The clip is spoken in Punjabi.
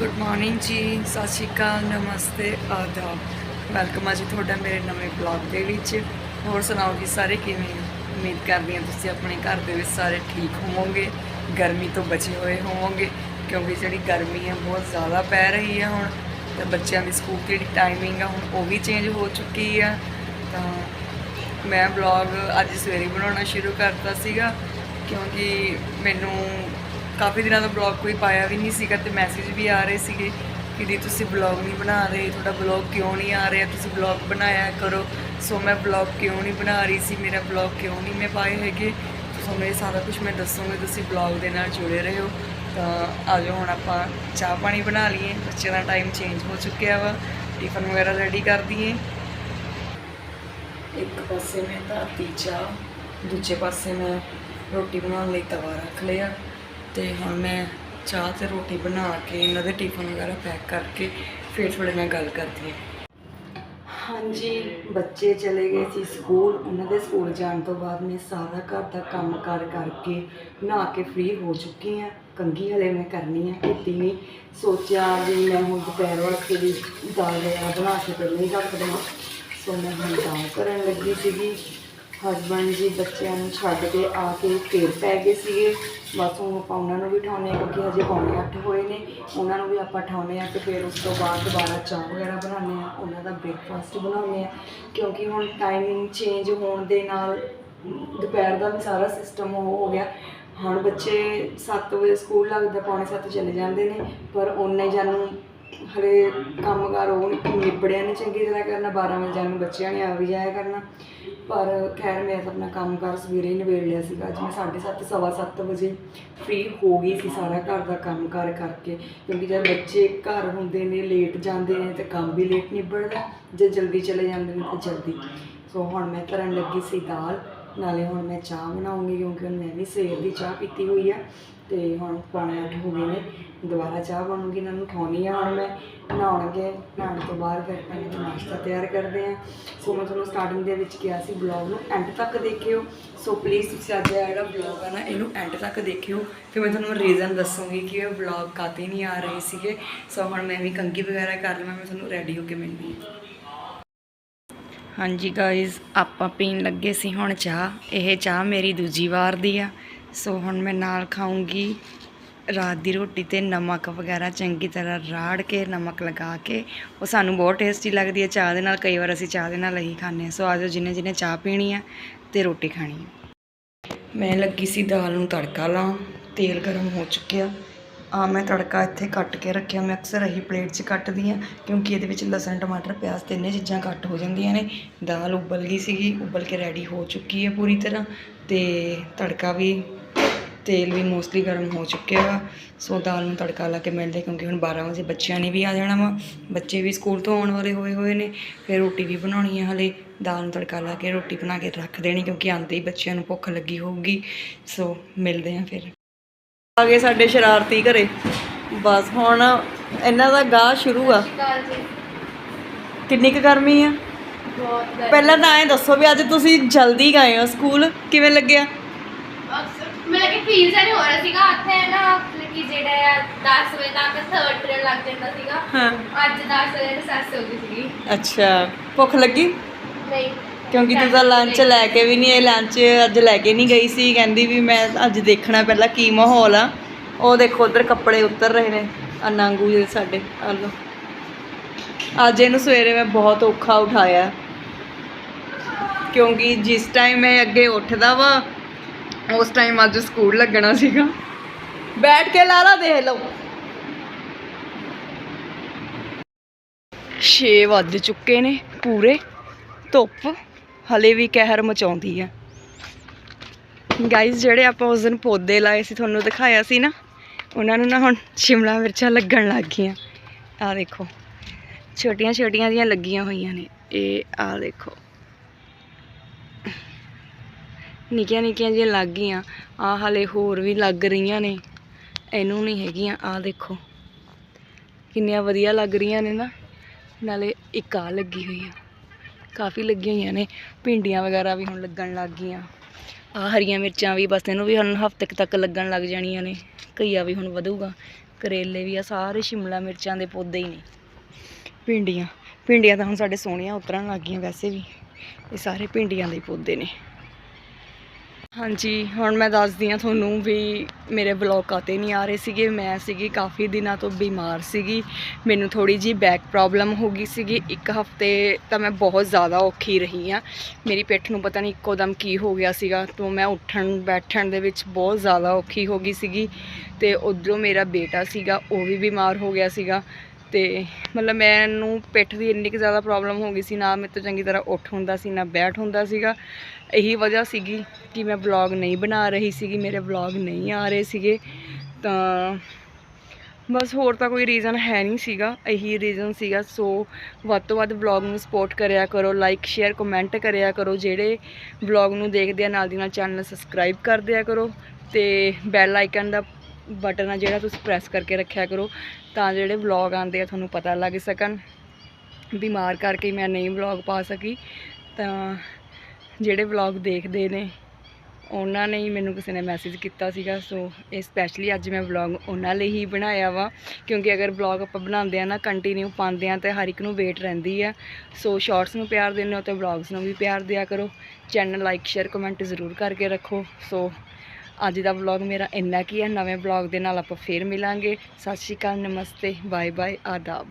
ਗੁੱਡ ਮਾਰਨਿੰਗ ਜੀ, ਸਤਿ ਸ਼੍ਰੀ ਅਕਾਲ, ਨਮਸਤੇ, ਆਦਾਬ। ਵੈਲਕਮ ਆ ਜੀ ਤੁਹਾਡਾ ਮੇਰੇ ਨਵੇਂ ਬਲੌਗ ਦੇ ਵਿੱਚ। ਹੋਰ ਸੁਣਾਓ ਜੀ, ਸਾਰੇ ਕਿਵੇਂ? ਉਮੀਦ ਕਰਦੀ ਹਾਂ ਤੁਸੀਂ ਆਪਣੇ ਘਰ ਦੇ ਵਿੱਚ ਸਾਰੇ ਠੀਕ ਹੋਵੋਗੇ, ਗਰਮੀ ਤੋਂ ਬਚੇ ਹੋਏ ਹੋਵੋਗੇ, ਕਿਉਂਕਿ ਜਿਹੜੀ ਗਰਮੀ ਹੈ ਬਹੁਤ ਜ਼ਿਆਦਾ ਪੈ ਰਹੀ ਹੈ ਹੁਣ। ਤੇ ਬੱਚਿਆਂ ਦੀ ਸਕੂਲ ਦੀ ਜਿਹੜੀ ਟਾਈਮਿੰਗ ਆ, ਹੁਣ ਉਹ ਵੀ ਚੇਂਜ ਹੋ ਚੁੱਕੀ ਆ। ਤਾਂ ਮੈਂ ਬਲੌਗ ਅੱਜ ਸਵੇਰੇ ਬਣਾਉਣਾ ਸ਼ੁਰੂ ਕਰਤਾ ਸੀਗਾ, ਕਿਉਂਕਿ ਮੈਨੂੰ ਕਾਫੀ ਦਿਨਾਂ ਤੋਂ ਬਲੌਗ ਕੋਈ ਪਾਇਆ ਵੀ ਨਹੀਂ ਸੀਗਾ ਤੇ ਮੈਸੇਜ ਵੀ ਆ ਰਹੇ ਸੀਗੇ ਕਿ ਦੀ ਤੁਸੀਂ ਬਲੌਗ ਨਹੀਂ ਬਣਾ ਰਹੇ, ਤੁਹਾਡਾ ਬਲੌਗ ਕਿਉਂ ਨਹੀਂ ਆ ਰਿਹਾ, ਤੁਸੀਂ ਬਲੌਗ ਬਣਾਇਆ ਕਰੋ। ਸੋ ਮੈਂ ਬਲੌਗ ਕਿਉਂ ਨਹੀਂ ਬਣਾ ਰਹੀ ਸੀ, ਮੇਰਾ ਬਲੌਗ ਕਿਉਂ ਨਹੀਂ ਮੈਂ ਪਾਏ ਹੈਗੇ? ਤੁਹਾਨੂੰ ਇਹ ਸਾਰਾ ਕੁਝ ਮੈਂ ਦੱਸੂਗੀ, ਤੁਸੀਂ ਬਲੌਗ ਦੇ ਨਾਲ ਜੁੜੇ ਰਹੋ। ਤਾਂ ਆਜੋ ਹੁਣ ਆਪਾਂ ਚਾਹ ਪਾਣੀ ਬਣਾ ਲਈਏ। ਬੱਚਿਆਂ ਦਾ ਟਾਈਮ ਚੇਂਜ ਹੋ ਚੁੱਕਿਆ ਵਾ। ਟਿਫਨ ਵਗੈਰਾ ਰੈਡੀ ਕਰ ਦਈਏ। ਇੱਕ ਪਾਸੇ ਮੈਂ ਧਰਤੀ ਚਾਹ, ਦੂਜੇ ਪਾਸੇ ਮੈਂ ਰੋਟੀ ਬਣਾਉਣ ਲਈ ਤਵਾ ਰੱਖ ਲਿਆ। ਤੇ ਹੁਣ ਮੈਂ ਚਾਹ ਤੇ ਰੋਟੀ ਬਣਾ ਕੇ ਇਹਨਾਂ ਦੇ ਟਿਫਨ ਵਗੈਰਾ ਪੈਕ ਕਰਕੇ ਫਿਰ ਤੁਹਾਡੇ ਨਾਲ ਗੱਲ ਕਰਦੀ ਹਾਂ। ਹਾਂਜੀ, ਬੱਚੇ ਚਲੇ ਗਏ ਸੀ ਸਕੂਲ। ਉਹਨਾਂ ਦੇ ਸਕੂਲ ਜਾਣ ਤੋਂ ਬਾਅਦ ਮੈਂ ਸਾਰਾ ਘਰ ਦਾ ਕੰਮ ਕਰ ਕਰਕੇ ਨਹਾ ਕੇ ਫ੍ਰੀ ਹੋ ਚੁੱਕੀ ਹਾਂ। ਕੰਗੀ ਹਲੇ ਮੈਂ ਕਰਨੀ ਹੈ ਕੀਤੀ ਨਹੀਂ। ਸੋਚਿਆ ਵੀ ਮੈਂ ਹੁਣ ਦੁਪਹਿਰ ਵਾਸਤੇ ਵੀ ਦਾਲ ਵਗੈਰਾ ਬਣਾ ਕੇ ਪਹਿਲਾਂ ਹੀ ਰੱਖ ਦੇਵਾਂ। ਸੋ ਮੈਂ ਹੁਣ ਦਾਲ ਕਰਨ ਲੱਗੀ ਸੀਗੀ। ਹਸਬੰਡ ਜੀ ਬੱਚਿਆਂ ਨੂੰ ਛੱਡ ਕੇ ਆ ਕੇ ਫੇਰ ਪੈ ਗਏ ਸੀਗੇ। ਬਸ ਹੁਣ ਆਪਾਂ ਉਹਨਾਂ ਨੂੰ ਵੀ ਉਠਾਉਂਦੇ ਹਾਂ ਕਿਉਂਕਿ ਹਜੇ ਪੌਣੇ ਅੱਠ ਹੋਏ ਨੇ। ਉਹਨਾਂ ਨੂੰ ਵੀ ਆਪਾਂ ਉਠਾਉਂਦੇ ਹਾਂ ਤੇ ਫਿਰ ਉਸ ਤੋਂ ਬਾਅਦ ਦੁਬਾਰਾ ਚਾਹ ਵਗੈਰਾ ਬਣਾਉਂਦੇ ਹਾਂ। ਉਹਨਾਂ ਦਾ ਬ੍ਰੇਕਫਾਸਟ ਬਣਾਉਂਦੇ ਹਾਂ। ਕਿਉਂਕਿ ਹੁਣ ਟਾਈਮਿੰਗ ਚੇਂਜ ਹੋਣ ਦੇ ਨਾਲ ਦੁਪਹਿਰ ਦਾ ਵੀ ਸਾਰਾ ਸਿਸਟਮ ਉਹ ਹੋ ਗਿਆ। ਹੁਣ ਬੱਚੇ 7 ਵਜੇ ਸਕੂਲ ਲੱਗਦਾ, ਪੌਣੇ 7 ਚਲੇ ਜਾਂਦੇ ਨੇ। ਪਰ ਉਹਨੇ ਜਾਨੂੰ ਹਲੇ ਕੰਮਕਾਰ ਉਹ ਨਿਬੜਿਆ ਨਹੀਂ ਚੰਗੀ ਤਰ੍ਹਾਂ ਕਰਨਾ 12 ਵਜੇ ਜਾਣ ਨੂੰ ਬੱਚਿਆਂ ਨੇ ਆ ਵੀ ਜਾਇਆ ਕਰਨਾ। ਪਰ ਖੈਰ ਮੈਂ ਤਾਂ ਆਪਣਾ ਕੰਮਕਾਰ ਸਵੇਰੇ ਹੀ ਨਿਬੇੜ ਲਿਆ ਸੀਗਾ, ਅੱਜ ਮੈਂ 7:30 ਸਵਾ ਸੱਤ ਵਜੇ ਫ੍ਰੀ ਹੋ ਗਈ ਸੀ ਸਾਰਾ ਘਰ ਦਾ ਕੰਮਕਾਰ ਕਰਕੇ। ਕਿਉਂਕਿ ਜਦ ਬੱਚੇ ਘਰ ਹੁੰਦੇ ਨੇ ਲੇਟ ਜਾਂਦੇ ਨੇ ਤੇ ਕੰਮ ਵੀ ਲੇਟ ਨਿਬੜਦਾ, ਜੇ ਜਲਦੀ ਚਲੇ ਜਾਂਦੇ ਨੇ ਤਾਂ ਜਲਦੀ। ਸੋ ਹੁਣ ਮੈਂ ਧਰਨ ਲੱਗੀ ਸੀ ਦਾਲ, ਨਾਲੇ ਹੁਣ ਮੈਂ ਚਾਹ ਬਣਾਉਂਗੀ ਕਿਉਂਕਿ ਹੁਣ ਮੈਂ ਵੀ ਸਵੇਰ ਦੀ ਚਾਹ ਪੀਤੀ ਹੋਈ ਆ। ਤੇ ਹੁਣ ਪੌਣੇ ਅੱਠ ਹੋ ਗਏ ਨੇ, ਦੁਬਾਰਾ ਚਾਹ ਬਣੂਗੀ ਇਹਨਾਂ ਨੂੰ ਉਠਾਉਣੀ ਆ ਹੁਣ ਮੈਂ ਨਹਾਉਣਗੇ ਨਹਾਉਣ ਤੋਂ ਬਾਅਦ ਫਿਰ ਆਪਾਂ ਇਹਨਾਂ ਨਾਸ਼ਤਾ ਤਿਆਰ ਕਰਦੇ ਆ ਸੋ ਮੈਂ ਤੁਹਾਨੂੰ ਸਟਾਰਟਿੰਗ ਦੇ ਵਿੱਚ ਕਿਹਾ ਸੀ ਬਲੌਗ ਨੂੰ ਐਂਡ ਤੱਕ ਦੇਖਿਓ। ਸੋ ਪਲੀਜ਼ ਤੁਸੀਂ ਅੱਜ ਦਾ ਜਿਹੜਾ ਬਲੌਗ ਆ ਨਾ, ਇਹਨੂੰ ਐਂਡ ਤੱਕ ਦੇਖਿਓ। ਤੇ ਮੈਂ ਤੁਹਾਨੂੰ ਰੀਜ਼ਨ ਦੱਸੂਗੀ ਕਿ ਇਹ ਬਲੌਗ ਕਾਤੇ ਨਹੀਂ ਆ ਰਹੇ ਸੀਗੇ। ਸੋ ਹੁਣ ਮੈਂ ਵੀ ਕੰਗੀ ਵਗੈਰਾ ਕਰ ਲਵਾਂ, ਮੈਂ ਤੁਹਾਨੂੰ ਰੈਡੀ ਹੋ ਕੇ ਮਿਲਦੀ ਹਾਂ। ਹਾਂਜੀ ਗਾਇਜ਼ ਆਪਾਂ ਪੀਣ ਲੱਗੇ ਸੀ ਹੁਣ ਚਾਹ। ਇਹ ਚਾਹ ਮੇਰੀ ਦੂਜੀ ਵਾਰ ਦੀ ਆ। ਸੋ ਹੁਣ ਮੈਂ ਨਾਲ ਖਾਉਂਗੀ ਰਾਤ ਦੀ ਰੋਟੀ ਤੇ ਨਮਕ ਵਗੈਰਾ ਚੰਗੀ ਤਰ੍ਹਾਂ ਰਾੜ ਕੇ, ਨਮਕ ਲਗਾ ਕੇ। ਉਹ ਸਾਨੂੰ ਬਹੁਤ ਟੇਸਟੀ ਲੱਗਦੀ ਹੈ। ਚਾਹ ਦੇ ਨਾਲ ਕਈ ਵਾਰ ਅਸੀਂ ਚਾਹ ਦੇ ਨਾਲ ਹੀ ਖਾਂਦੇ ਹਾਂ। ਸੋ ਆਜੋ ਜਿਨੇ ਜਿਨੇ ਚਾਹ ਪੀਣੀ ਆ ਤੇ ਰੋਟੀ ਖਾਣੀ ਆ ਮੈਂ ਲੱਗੀ ਸੀ ਦਾਲ ਨੂੰ ਤੜਕਾ ਲਾਉਣ। ਤੇਲ ਗਰਮ ਹੋ ਚੁੱਕਿਆ। ਆ ਮੈਂ ਤੜਕਾ ਇੱਥੇ ਕੱਟ ਕੇ ਰੱਖਿਆ। ਮੈਂ ਅਕਸਰ ਇਹੀ ਪਲੇਟ 'ਚ ਕੱਟਦੀ ਆ ਕਿਉਂਕਿ ਇਹਦੇ ਵਿੱਚ ਲਸਣ, ਟਮਾਟਰ, ਪਿਆਜ਼ ਤਿੰਨੇ ਚੀਜ਼ਾਂ ਕੱਟ ਹੋ ਜਾਂਦੀਆਂ ਨੇ। ਦਾਲ ਉਬਲ ਗਈ ਸੀਗੀ। ਉਬਲ ਕੇ ਰੈਡੀ ਹੋ ਚੁੱਕੀ ਹੈ ਪੂਰੀ ਤਰ੍ਹਾਂ ਤੇ ਤੜਕਾ ਵੀ ਤੇਲ ਵੀ ਮੋਸਟਲੀ ਗਰਮ ਹੋ ਚੁੱਕਿਆ ਵਾ। ਸੋ ਦਾਲ ਨੂੰ ਤੜਕਾ ਲਾ ਕੇ ਮਿਲਦੇ ਕਿਉਂਕਿ ਹੁਣ 12 ਵਜੇ ਬੱਚਿਆਂ ਨੇ ਵੀ ਆ ਜਾਣਾ ਵਾ। ਬੱਚੇ ਵੀ ਸਕੂਲ ਤੋਂ ਆਉਣ ਵਾਲੇ ਹੋਏ ਹੋਏ ਨੇ। ਫਿਰ ਰੋਟੀ ਵੀ ਬਣਾਉਣੀ ਹੈ ਹਲੇ। ਦਾਲ ਨੂੰ ਤੜਕਾ ਲਾ ਕੇ ਰੋਟੀ ਬਣਾ ਕੇ ਰੱਖ ਦੇਣੀ ਕਿਉਂਕਿ ਆਉਂਦੇ ਹੀ ਬੱਚਿਆਂ ਨੂੰ ਭੁੱਖ ਲੱਗੀ ਹੋਊਗੀ। ਸੋ ਮਿਲਦੇ ਆ ਫਿਰ। ਆ ਗਏ ਸਾਡੇ ਸ਼ਰਾਰਤੀ ਘਰੇ। ਬਸ ਹੁਣ ਇਹਨਾਂ ਦਾ ਗਾਹ ਸ਼ੁਰੂ ਆ। ਕਿੰਨੀ ਕੁ ਗਰਮੀ ਆ? ਪਹਿਲਾਂ ਤਾਂ ਐਂ ਦੱਸੋ ਵੀ ਅੱਜ ਤੁਸੀਂ ਜਲਦੀ ਗਏ ਹੋ ਸਕੂਲ। ਕਿਵੇਂ ਲੱਗਿਆ? ਮਤਲਬ ਕਿ ਫੀਲ ਜਾਨੀ ਹੋ ਰਿਹਾ ਸੀਗਾ। ਇੱਥੇ ਨਾ ਮਤਲਬ ਕਿ ਜਿਹੜਾ ਆ 10 ਵਜੇ ਤੱਕ ਥਰਡ ਪੀਰੀਅਡ ਲੱਗ ਜਾਂਦਾ ਸੀਗਾ। ਹਾਂ। ਅੱਜ 10 ਵਜੇ ਰਿਸੈਸ ਹੋ ਗਈ ਸੀਗੀ। ਅੱਛਾ ਭੁੱਖ ਲੱਗੀ? ਨਹੀਂ। ਕਿਉਂਕਿ ਤੂੰ ਤਾਂ ਲੰਚ ਲੈ ਕੇ ਵੀ ਨਹੀਂ ਇਹ ਲੰਚ ਅੱਜ ਲੈ ਕੇ ਨਹੀਂ ਗਈ ਸੀ। ਕਹਿੰਦੀ ਵੀ ਮੈਂ ਅੱਜ ਦੇਖਣਾ ਪਹਿਲਾਂ ਕੀ ਮਾਹੌਲ ਆ। ਉਹ ਦੇਖੋ ਉਧਰ ਕੱਪੜੇ ਉਤਰ ਰਹੇ ਨੇ ਆ ਨਾਂਗੂ ਜਿਹੇ ਸਾਡੇ ਆ ਅੱਜ ਇਹਨੂੰ ਸਵੇਰੇ ਮੈਂ ਬਹੁਤ ਔਖਾ ਉਠਾਇਆ। ਕਿਉਂਕਿ ਜਿਸ ਟਾਈਮ ਮੈਂ ਅੱਗੇ ਉੱਠਦਾ ਵਾ ਉਸ ਟਾਈਮ ਅੱਜ ਸਕੂਲ ਲੱਗਣਾ ਸੀਗਾ। ਬੈਠ ਕੇ ਲਾਲਾ ਦੇਖ ਲਓ। 6 ਵੱਜ ਚੁੱਕੇ ਨੇ ਪੂਰੇ। ਧੁੱਪ ਹਲੇ ਵੀ ਕਹਿਰ ਮਚਾਉਂਦੀ ਆ। ਗਾਇਸ ਜਿਹੜੇ ਆਪਾਂ ਉਸ ਦਿਨ ਪੌਦੇ ਲਾਏ ਸੀ, ਤੁਹਾਨੂੰ ਦਿਖਾਇਆ ਸੀ ਨਾ, ਉਹਨਾਂ ਨੂੰ ਨਾ ਹੁਣ ਸ਼ਿਮਲਾ ਮਿਰਚਾਂ ਲੱਗਣ ਲੱਗ ਗਈਆਂ। ਆ ਦੇਖੋ ਛੋਟੀਆਂ ਛੋਟੀਆਂ ਜੀਆਂ ਲੱਗੀਆਂ ਹੋਈਆਂ ਨੇ। ਇਹ ਆ ਦੇਖੋ। ਨਿੱਕੀਆਂ ਨਿੱਕੀਆਂ ਜਿਹੀਆਂ ਲੱਗ ਗਈਆਂ। ਆ ਹਲੇ ਹੋਰ ਵੀ ਲੱਗ ਰਹੀਆਂ ਨੇ। ਇਹਨੂੰ ਨਹੀਂ ਹੈਗੀਆਂ। ਆ ਦੇਖੋ। ਕਿੰਨੀਆਂ ਵਧੀਆ ਲੱਗ ਰਹੀਆਂ ਨੇ ਨਾ। ਨਾਲੇ ਇੱਕ ਆ ਲੱਗੀ ਹੋਈ ਆ। ਕਾਫੀ ਲੱਗੀਆਂ ਹੋਈਆਂ ਨੇ। ਭਿੰਡੀਆਂ ਵਗੈਰਾ ਵੀ ਹੁਣ ਲੱਗਣ ਲੱਗ ਗਈਆਂ। ਆ ਹਰੀਆਂ ਮਿਰਚਾਂ ਵੀ ਬਸ ਇਹਨੂੰ ਵੀ ਹੁਣ ਹਫ਼ਤੇ ਤੱਕ ਲੱਗਣ ਲੱਗ ਜਾਣੀਆਂ ਨੇ। ਘਈਆ ਵੀ ਹੁਣ ਵਧੂਗਾ। ਕਰੇਲੇ ਵੀ ਆ। ਸਾਰੇ ਸ਼ਿਮਲਾ ਮਿਰਚਾਂ ਦੇ ਪੌਦੇ ਹੀ ਨੇ। ਭਿੰਡੀਆਂ। ਭਿੰਡੀਆਂ ਤਾਂ ਹੁਣ ਸਾਡੇ ਸੋਹਣੀਆਂ ਉਤਰਨ ਲੱਗ ਗਈਆਂ ਵੈਸੇ ਵੀ। ਇਹ ਸਾਰੇ ਭਿੰਡੀਆਂ ਦੇ ਪੌਦੇ ਨੇ। ਹਾਂਜੀ, ਹੁਣ ਮੈਂ ਦੱਸਦੀ ਹਾਂ ਤੁਹਾਨੂੰ ਵੀ ਮੇਰੇ ਵਲੌਗ ਕਾਤੇ ਨਹੀਂ ਆ ਰਹੇ ਸੀਗੇ। ਮੈਂ ਸੀਗੀ ਕਾਫੀ ਦਿਨਾਂ ਤੋਂ ਬਿਮਾਰ ਸੀਗੀ। ਮੈਨੂੰ ਥੋੜੀ ਜੀ ਬੈਕ ਪ੍ਰੋਬਲਮ ਹੋ ਗਈ ਸੀਗੀ। ਇੱਕ ਹਫ਼ਤੇ ਤਾਂ ਮੈਂ ਬਹੁਤ ਜ਼ਿਆਦਾ ਔਖੀ ਰਹੀ ਆ ਮੇਰੀ ਪਿੱਠ ਨੂੰ ਪਤਾ ਨਹੀਂ ਇੱਕੋ ਦਮ ਕੀ ਹੋ ਗਿਆ ਸੀਗਾ। ਤੋਂ ਮੈਂ ਉੱਠਣ, ਬੈਠਣ ਦੇ ਵਿੱਚ ਬਹੁਤ ਜ਼ਿਆਦਾ ਔਖੀ ਹੋ ਗਈ ਸੀਗੀ। ਤੇ ਉਧਰੋਂ ਮੇਰਾ ਬੇਟਾ ਸੀਗਾ, ਉਹ ਵੀ ਬਿਮਾਰ ਹੋ ਗਿਆ ਸੀਗਾ। ਤੇ ਮਤਲਬ ਮੈਨੂੰ ਪਿੱਠ ਦੀ ਇੰਨੀ ਕੁ ਜ਼ਿਆਦਾ ਪ੍ਰੋਬਲਮ ਹੋ ਗਈ ਸੀ, ਨਾ ਮੇਰੇ ਤੋਂ ਚੰਗੀ ਤਰ੍ਹਾਂ ਉੱਠ ਹੁੰਦਾ ਸੀ, ਨਾ ਬੈਠ ਹੁੰਦਾ ਸੀਗਾ। ਇਹੀ ਵਜ੍ਹਾ ਸੀਗੀ ਕਿ ਮੈਂ ਵਲੌਗ ਨਹੀਂ ਬਣਾ ਰਹੀ ਸੀਗੀ, ਮੇਰੇ ਵਲੌਗ ਨਹੀਂ ਆ ਰਹੇ ਸੀਗੇ। ਤਾਂ ਬਸ ਹੋਰ ਤਾਂ ਕੋਈ ਰੀਜ਼ਨ ਹੈ ਨਹੀਂ ਸੀਗਾ, ਇਹੀ ਰੀਜ਼ਨ ਸੀਗਾ। ਸੋ ਵੱਧ ਤੋਂ ਵੱਧ ਵਲੌਗ ਨੂੰ ਸਪੋਰਟ ਕਰਿਆ ਕਰੋ ਲਾਈਕ ਸ਼ੇਅਰ ਕਮੈਂਟ ਕਰਿਆ ਕਰੋ। ਜਿਹੜੇ ਵਲੌਗ ਨੂੰ ਦੇਖਦੇ ਆ ਨਾਲ ਦੀ ਨਾਲ ਚੈਨਲ ਸਬਸਕ੍ਰਾਈਬ ਕਰ ਦਿਆ ਕਰੋ। ਤੇ ਬੈਲ ਆਈਕਨ ਦਾ ਬਟਨ ਆ ਜਿਹੜਾ ਤੁਸੀਂ ਪ੍ਰੈਸ ਕਰਕੇ ਰੱਖਿਆ ਕਰੋ, ਤਾਂ ਜਿਹੜੇ ਵਲੌਗ ਆਉਂਦੇ ਆ ਤੁਹਾਨੂੰ ਪਤਾ ਲੱਗ ਸਕਣ। ਬਿਮਾਰ ਕਰਕੇ ਮੈਂ ਨਹੀਂ ਵਲੌਗ ਪਾ ਸਕੀ, ਤਾਂ ਜਿਹੜੇ ਵਲੌਗ ਦੇਖਦੇ ਨੇ, ਉਹਨਾਂ ਨੇ ਹੀ ਮੈਨੂੰ ਕਿਸੇ ਨੇ ਮੈਸੇਜ ਕੀਤਾ ਸੀਗਾ। ਸੋ ਇਹ ਸਪੈਸ਼ਲੀ ਅੱਜ ਮੈਂ ਵਲੌਗ ਉਹਨਾਂ ਲਈ ਹੀ ਬਣਾਇਆ ਵਾ, ਕਿਉਂਕਿ ਅਗਰ ਵਲੌਗ ਆਪਾਂ ਬਣਾਉਂਦੇ ਆ ਨਾ ਕੰਟੀਨਿਊ ਪਾਉਂਦੇ ਆ, ਤੇ ਹਰ ਇੱਕ ਨੂੰ ਵੇਟ ਰਹਿੰਦੀ ਆ। ਸੋ ਸ਼ਾਰਟਸ ਨੂੰ ਪਿਆਰ ਦਿੰਦੇ ਹੋ ਤੇ ਵਲੌਗਸ ਨੂੰ ਵੀ ਪਿਆਰ ਦਿਆ ਕਰੋ। ਚੈਨਲ ਲਾਈਕ ਸ਼ੇਅਰ ਕਮੈਂਟ ਜ਼ਰੂਰ ਕਰਕੇ ਰੱਖੋ। ਸੋ ਅੱਜ ਦਾ ਵਲੌਗ ਮੇਰਾ ਇੰਨਾ ਕੀ ਹੈ ਨਵੇਂ ਵਲੌਗ ਦੇ ਨਾਲ ਆਪਾਂ ਫੇਰ ਮਿਲਾਂਗੇ। ਸਤਿ ਸ਼੍ਰੀ ਅਕਾਲ, ਨਮਸਤੇ ਬਾਏ ਬਾਏ ਆਦਾਬ।